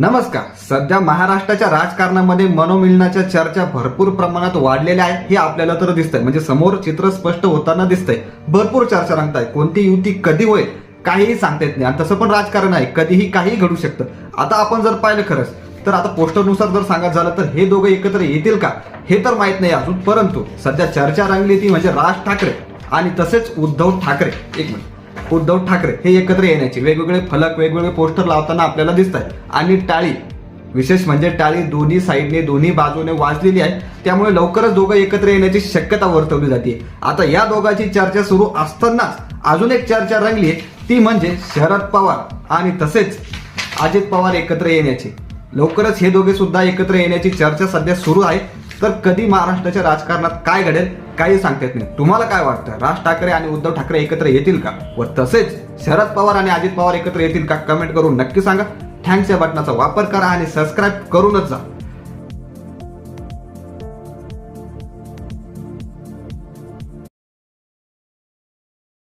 नमस्कार. सध्या महाराष्ट्राच्या राजकारणामध्ये मनोमिलनाच्या चर्चा भरपूर प्रमाणात वाढलेल्या आहे हे आपल्याला तर दिसतंय. म्हणजे समोर चित्र स्पष्ट होताना दिसतंय. भरपूर चर्चा रंगताय. कोणती युती कधी होईल काहीही सांगता येत नाही. आणि तसं पण राजकारण आहे. कधीही काहीही घडू शकतं. आता आपण जर पाहिलं खरंच तर आता पोस्टरनुसार जर सांगत झालं तर हे दोघं एकत्र येतील का? हे तर माहीत नाही अजून. परंतु सध्या चर्चा रंगली ती म्हणजे राज ठाकरे आणि तसेच उद्धव ठाकरे. एक मिनिट. उद्धव ठाकरे हे एकत्र येण्याचे वेगवेगळे फलक वेगवेगळे पोस्टर लावताना आपल्याला दिसत आहेत आणि टाळी विशेष म्हणजे टाळी दोन्ही साईडने दोन्ही बाजूने वाजलेली आहे. त्यामुळे लवकरच दोघं एकत्र येण्याची शक्यता वर्तवली जाते. आता या दोघांची चर्चा सुरू असतानाच अजून एक चर्चा रंगली आहे ती म्हणजे शरद पवार आणि तसेच अजित पवार एकत्र येण्याची. लवकरच हे दोघे सुद्धा एकत्र येण्याची चर्चा सध्या सुरू आहे. तर कधी महाराष्ट्राच्या राजकारणात काय घडेल? काही सांगता येत नाही. तुम्हाला काय वाटतं? राज ठाकरे आणि उद्धव ठाकरे एकत्र येतील का? व तसेच शरद पवार आणि अजित पवार एकत्र येतील का? कमेंट करून नक्की सांगा. थँक्स या बटनाचा वापर करा आणि सबस्क्राईब करूनच जा.